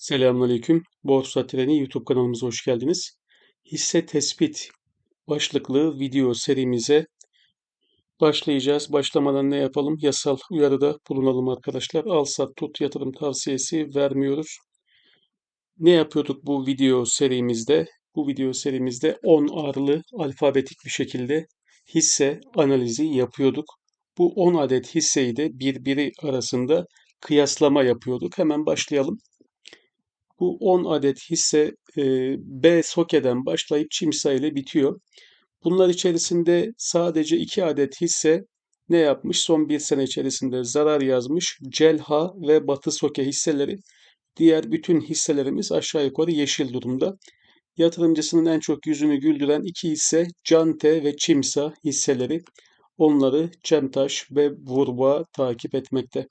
Selamünaleyküm. Borsa Treni YouTube kanalımıza hoş geldiniz. Hisse tespit başlıklı video serimize başlayacağız. Başlamadan ne yapalım? Yasal uyarıda bulunalım arkadaşlar. Al sat tut yatırım tavsiyesi vermiyoruz. Ne yapıyorduk bu video serimizde? Bu video serimizde 10 arlı alfabetik bir şekilde hisse analizi yapıyorduk. Bu 10 adet hisseyi de birbiri arasında kıyaslama yapıyorduk. Hemen başlayalım. Bu 10 adet hisse e, B sokeden başlayıp Çimsa ile bitiyor. Bunlar içerisinde sadece 2 adet hisse ne yapmış? Son bir sene içerisinde zarar yazmış. Celha ve Batı Soke hisseleri. Diğer bütün hisselerimiz aşağı yukarı yeşil durumda. Yatırımcısının en çok yüzünü güldüren iki hisse Cante ve Çimsa hisseleri. Onları Cemtaş ve Vurba takip etmekte.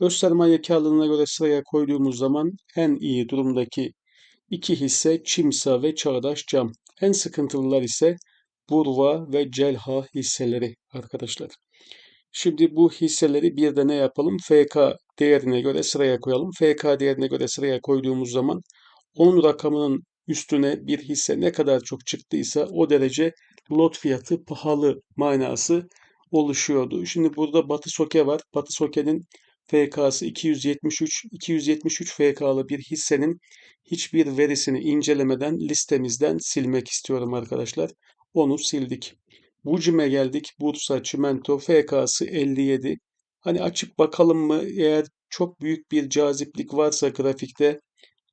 Öz sermaye karlılığına göre sıraya koyduğumuz zaman en iyi durumdaki iki hisse Çimsa ve Çağdaş Cam. En sıkıntılılar ise Burva ve Celha hisseleri arkadaşlar. Şimdi bu hisseleri bir de ne yapalım? FK değerine göre sıraya koyalım. FK değerine göre sıraya koyduğumuz zaman 10 rakamının üstüne bir hisse ne kadar çok çıktıysa o derece lot fiyatı pahalı manası oluşuyordu. Şimdi burada Batı Soke var. Batı Soke'nin FK'sı 273, 273 FK'lı bir hissenin hiçbir verisini incelemeden listemizden silmek istiyorum arkadaşlar. Onu sildik. Bucim'e geldik. Bursa Çimento FK'sı 57. Hani açıp bakalım mı eğer çok büyük bir caziplik varsa grafikte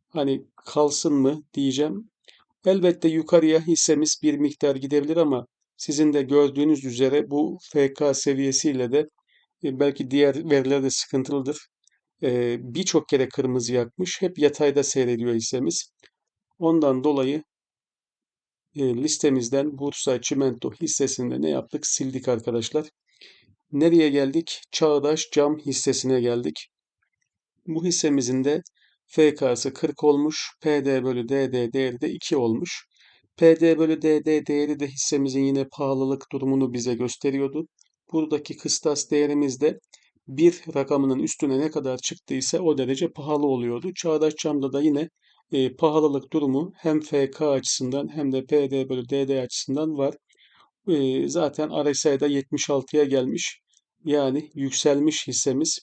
hani kalsın mı diyeceğim. Elbette yukarıya hissemiz bir miktar gidebilir ama sizin de gördüğünüz üzere bu FK seviyesiyle de belki diğer veriler de sıkıntılıdır. E, birçok kere kırmızı yakmış. Hep yatayda seyrediyor hissemiz. Ondan dolayı e, listemizden Bursa Çimento hissesinde ne yaptık? Sildik arkadaşlar. Nereye geldik? Çağdaş Cam hissesine geldik. Bu hissemizin de FK'sı 40 olmuş. PD bölü DD değeri de 2 olmuş. PD bölü DD değeri de hissemizin yine pahalılık durumunu bize gösteriyordu. Buradaki kıstas değerimiz de bir rakamının üstüne ne kadar çıktıysa o derece pahalı oluyordu. Çağdaş Cam'da da yine e, pahalılık durumu hem FK açısından hem de PD bölü DD açısından var. E, zaten RSI'da 76'ya gelmiş. Yani yükselmiş hissemiz.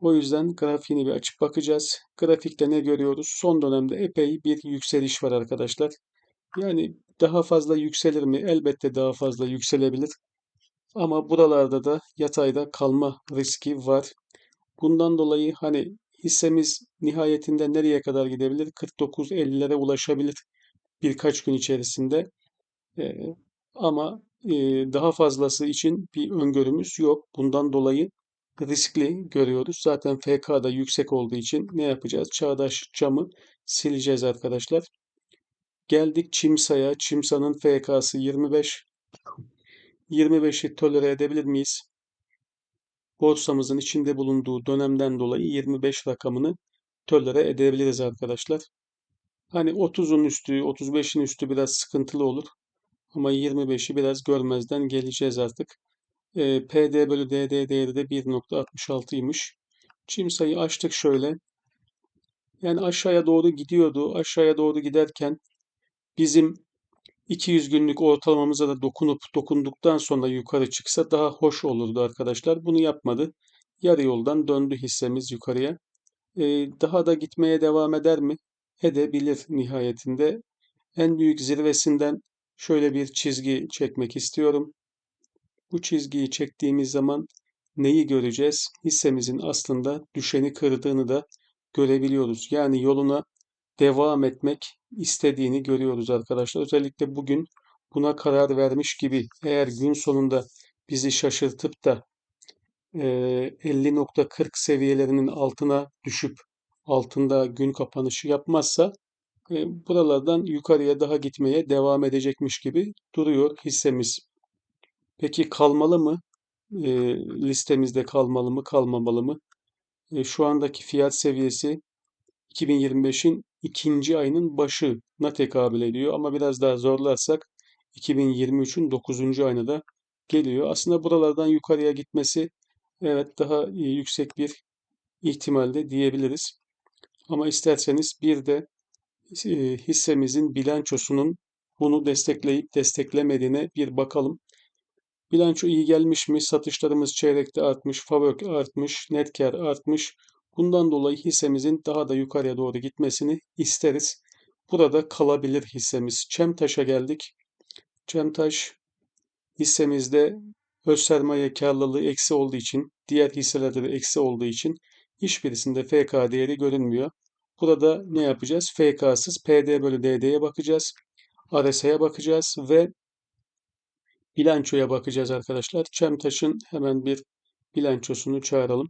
O yüzden grafiğini bir açıp bakacağız. Grafikte ne görüyoruz? Son dönemde epey bir yükseliş var arkadaşlar. Yani daha fazla yükselir mi? Elbette daha fazla yükselebilir. Ama buralarda da yatayda kalma riski var. Bundan dolayı hani hissemiz nihayetinde nereye kadar gidebilir? 49-50'lere ulaşabilir birkaç gün içerisinde. Ee, ama e, daha fazlası için bir öngörümüz yok. Bundan dolayı riskli görüyoruz. Zaten FK da yüksek olduğu için ne yapacağız? Çağdaş camı sileceğiz arkadaşlar. Geldik Çimsa'ya. Çimsa'nın FK'sı 25. 25'i tolere edebilir miyiz? Borsamızın içinde bulunduğu dönemden dolayı 25 rakamını tolere edebiliriz arkadaşlar. Hani 30'un üstü, 35'in üstü biraz sıkıntılı olur. Ama 25'i biraz görmezden geleceğiz artık. E, PD bölü DD değeri de 1.66'ymış. Çim sayı açtık şöyle. Yani aşağıya doğru gidiyordu. Aşağıya doğru giderken bizim 200 günlük ortalamamıza da dokunup dokunduktan sonra yukarı çıksa daha hoş olurdu arkadaşlar. Bunu yapmadı. Yarı yoldan döndü hissemiz yukarıya. Ee, daha da gitmeye devam eder mi? Edebilir nihayetinde. En büyük zirvesinden şöyle bir çizgi çekmek istiyorum. Bu çizgiyi çektiğimiz zaman neyi göreceğiz? Hissemizin aslında düşeni kırdığını da görebiliyoruz. Yani yoluna devam etmek istediğini görüyoruz arkadaşlar. Özellikle bugün buna karar vermiş gibi eğer gün sonunda bizi şaşırtıp da 50.40 seviyelerinin altına düşüp altında gün kapanışı yapmazsa buralardan yukarıya daha gitmeye devam edecekmiş gibi duruyor hissemiz. Peki kalmalı mı? listemizde kalmalı mı, kalmamalı mı? şu andaki fiyat seviyesi 2025'in ikinci ayının başına tekabül ediyor. Ama biraz daha zorlarsak 2023'ün 9. ayına da geliyor. Aslında buralardan yukarıya gitmesi evet daha yüksek bir ihtimalde diyebiliriz. Ama isterseniz bir de e, hissemizin bilançosunun bunu destekleyip desteklemediğine bir bakalım. Bilanço iyi gelmiş mi? Satışlarımız çeyrekte artmış, FAVÖK artmış, net kar artmış. Bundan dolayı hissemizin daha da yukarıya doğru gitmesini isteriz. Burada kalabilir hissemiz. Çemtaş'a geldik. Çemtaş hissemizde öz sermaye karlılığı eksi olduğu için, diğer hisselerde de eksi olduğu için hiçbirisinde FK değeri görünmüyor. Burada ne yapacağız? FK'sız PD bölü DD'ye bakacağız. RSI'ye bakacağız ve bilançoya bakacağız arkadaşlar. Çemtaş'ın hemen bir bilançosunu çağıralım.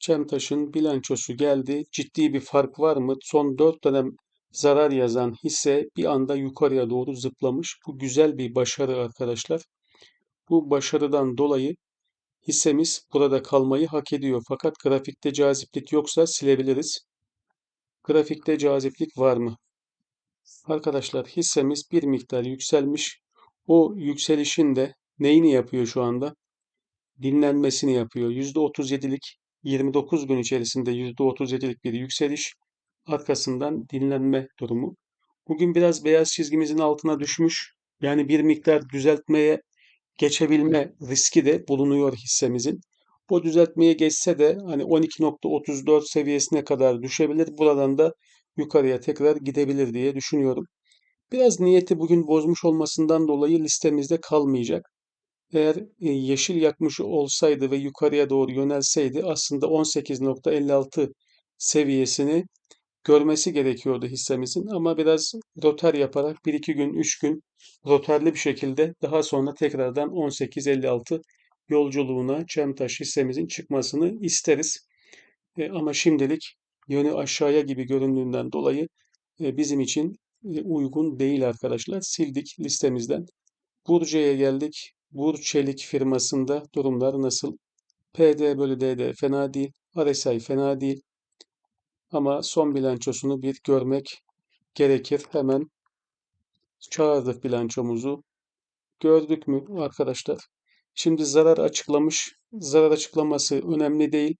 Çemtaş'ın bilançosu geldi. Ciddi bir fark var mı? Son 4 dönem zarar yazan hisse bir anda yukarıya doğru zıplamış. Bu güzel bir başarı arkadaşlar. Bu başarıdan dolayı hissemiz burada kalmayı hak ediyor. Fakat grafikte caziplik yoksa silebiliriz. Grafikte caziplik var mı? Arkadaşlar hissemiz bir miktar yükselmiş. O yükselişin de neyini yapıyor şu anda? Dinlenmesini yapıyor. %37'lik 29 gün içerisinde %37'lik bir yükseliş. Arkasından dinlenme durumu. Bugün biraz beyaz çizgimizin altına düşmüş. Yani bir miktar düzeltmeye geçebilme riski de bulunuyor hissemizin. O düzeltmeye geçse de hani 12.34 seviyesine kadar düşebilir. Buradan da yukarıya tekrar gidebilir diye düşünüyorum. Biraz niyeti bugün bozmuş olmasından dolayı listemizde kalmayacak. Eğer e, yeşil yakmış olsaydı ve yukarıya doğru yönelseydi aslında 18.56 seviyesini görmesi gerekiyordu hissemizin ama biraz rotar yaparak 1-2 gün 3 gün rotarlı bir şekilde daha sonra tekrardan 18.56 yolculuğuna Çemtaş hissemizin çıkmasını isteriz. E, ama şimdilik yönü aşağıya gibi göründüğünden dolayı e, bizim için uygun değil arkadaşlar. Sildik listemizden. Burcu'ya geldik. Burçelik firmasında durumlar nasıl? PD bölü DD fena değil. RSI fena değil. Ama son bilançosunu bir görmek gerekir. Hemen çağırdık bilançomuzu. Gördük mü arkadaşlar? Şimdi zarar açıklamış. Zarar açıklaması önemli değil.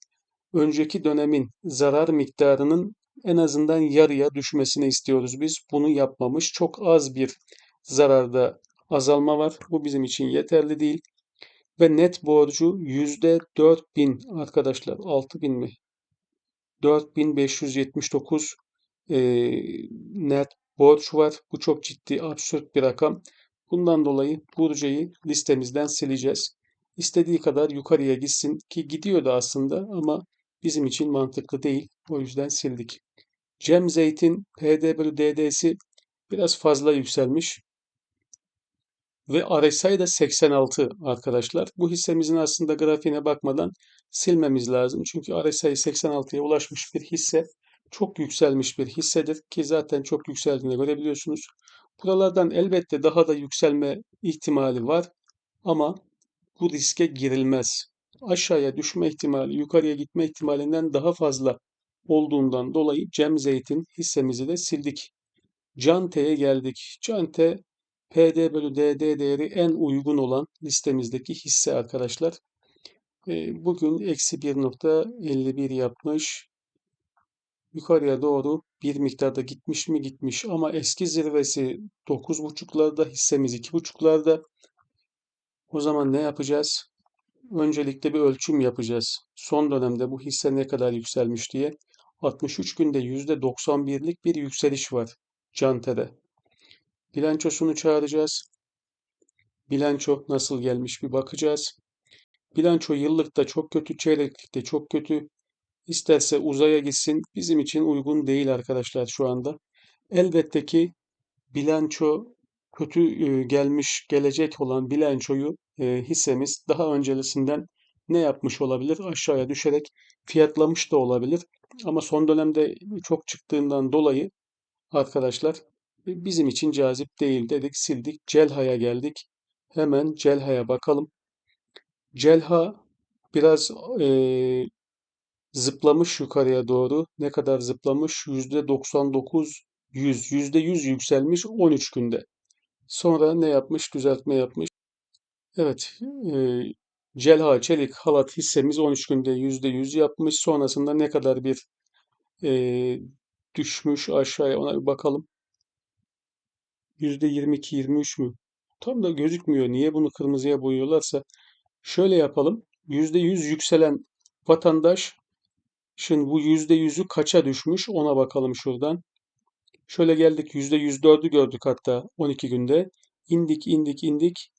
Önceki dönemin zarar miktarının en azından yarıya düşmesini istiyoruz biz. Bunu yapmamış. Çok az bir zararda azalma var. Bu bizim için yeterli değil. Ve net borcu %4000 arkadaşlar. 6000 mi? 4579 e, net borç var. Bu çok ciddi, absürt bir rakam. Bundan dolayı Burcu'yu listemizden sileceğiz. İstediği kadar yukarıya gitsin ki gidiyor da aslında ama bizim için mantıklı değil. O yüzden sildik. Cem Zeytin PD DD'si biraz fazla yükselmiş. Ve RSI de 86 arkadaşlar. Bu hissemizin aslında grafiğine bakmadan silmemiz lazım. Çünkü RSI 86'ya ulaşmış bir hisse çok yükselmiş bir hissedir ki zaten çok yükseldiğini görebiliyorsunuz. Buralardan elbette daha da yükselme ihtimali var ama bu riske girilmez. Aşağıya düşme ihtimali yukarıya gitme ihtimalinden daha fazla olduğundan dolayı Cem Zeytin hissemizi de sildik. Cante'ye geldik. Cante PD bölü DD değeri en uygun olan listemizdeki hisse arkadaşlar. E, bugün eksi 1.51 yapmış. Yukarıya doğru bir miktarda gitmiş mi gitmiş ama eski zirvesi 9.5'larda hissemiz 2.5'larda. O zaman ne yapacağız? Öncelikle bir ölçüm yapacağız. Son dönemde bu hisse ne kadar yükselmiş diye. 63 günde %91'lik bir yükseliş var Cante'de. Bilançosunu çağıracağız. Bilanço nasıl gelmiş bir bakacağız. Bilanço yıllıkta çok kötü, çeyreklikte çok kötü. İsterse uzaya gitsin bizim için uygun değil arkadaşlar şu anda. Elbette ki bilanço kötü e, gelmiş gelecek olan bilançoyu e, hissemiz daha öncesinden ne yapmış olabilir? Aşağıya düşerek fiyatlamış da olabilir. Ama son dönemde çok çıktığından dolayı arkadaşlar bizim için cazip değil dedik sildik. Celha'ya geldik. Hemen Celha'ya bakalım. Celha biraz e, zıplamış yukarıya doğru. Ne kadar zıplamış? %99, 100, %100 yükselmiş 13 günde. Sonra ne yapmış? Düzeltme yapmış. Evet, e, Celha Çelik Halat hissemiz 13 günde %100 yapmış. Sonrasında ne kadar bir e, düşmüş aşağıya ona bir bakalım. %22-23 mü? Tam da gözükmüyor. Niye bunu kırmızıya boyuyorlarsa şöyle yapalım. %100 yükselen vatandaş şimdi bu %100'ü kaça düşmüş ona bakalım şuradan. Şöyle geldik %104'ü gördük hatta 12 günde. İndik indik indik.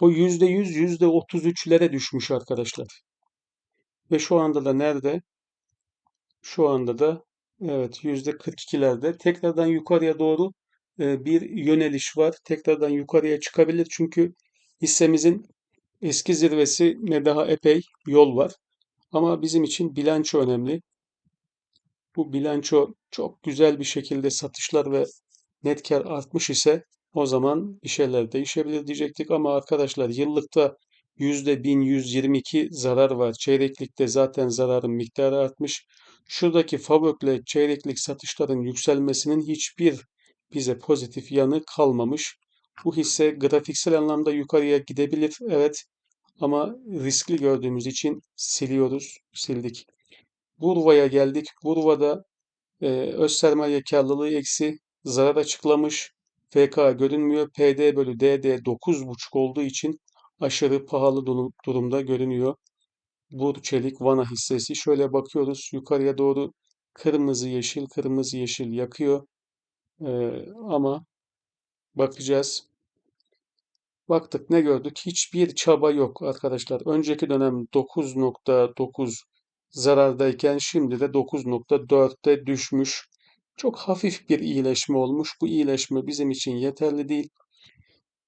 O %100 %33'lere düşmüş arkadaşlar. Ve şu anda da nerede? Şu anda da evet %42'lerde. Tekrardan yukarıya doğru bir yöneliş var. Tekrardan yukarıya çıkabilir. Çünkü hissemizin eski zirvesine daha epey yol var. Ama bizim için bilanço önemli. Bu bilanço çok güzel bir şekilde satışlar ve net kar artmış ise o zaman bir şeyler değişebilir diyecektik ama arkadaşlar yıllıkta %1122 zarar var. Çeyreklikte zaten zararın miktarı artmış. Şuradaki Favök'le çeyreklik satışların yükselmesinin hiçbir bize pozitif yanı kalmamış. Bu hisse grafiksel anlamda yukarıya gidebilir, evet. Ama riskli gördüğümüz için siliyoruz, sildik. Burva'ya geldik. Burva'da e, öz sermaye karlılığı eksi zarar açıklamış. FK görünmüyor. PD bölü DD 9,5 olduğu için aşırı pahalı durumda görünüyor. Bur Çelik Vana hissesi. Şöyle bakıyoruz yukarıya doğru kırmızı yeşil kırmızı yeşil yakıyor. Ee, ama bakacağız. Baktık ne gördük? Hiçbir çaba yok arkadaşlar. Önceki dönem 9.9 zarardayken şimdi de 9.4'te düşmüş. Çok hafif bir iyileşme olmuş. Bu iyileşme bizim için yeterli değil.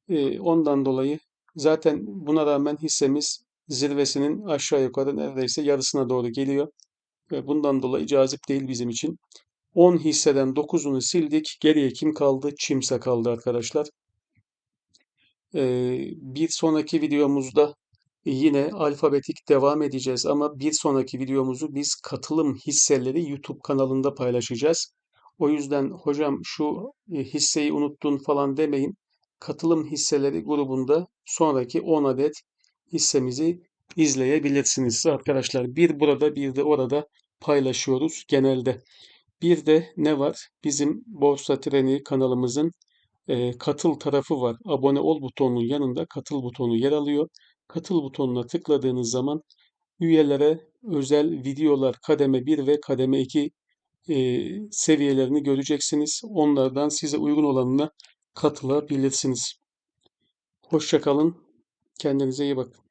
Ee, ondan dolayı zaten buna rağmen hissemiz zirvesinin aşağı yukarı neredeyse yarısına doğru geliyor. Ve bundan dolayı cazip değil bizim için. 10 hisseden 9'unu sildik. Geriye kim kaldı? Çimse kaldı arkadaşlar. Ee, bir sonraki videomuzda yine alfabetik devam edeceğiz ama bir sonraki videomuzu biz katılım hisseleri YouTube kanalında paylaşacağız. O yüzden hocam şu e, hisseyi unuttun falan demeyin. Katılım hisseleri grubunda sonraki 10 adet hissemizi izleyebilirsiniz arkadaşlar. Bir burada bir de orada paylaşıyoruz genelde. Bir de ne var? Bizim Borsa Treni kanalımızın e, katıl tarafı var. Abone ol butonunun yanında katıl butonu yer alıyor. Katıl butonuna tıkladığınız zaman üyelere özel videolar kademe 1 ve kademe 2 e, seviyelerini göreceksiniz. Onlardan size uygun olanına katılabilirsiniz. Hoşçakalın. Kendinize iyi bakın.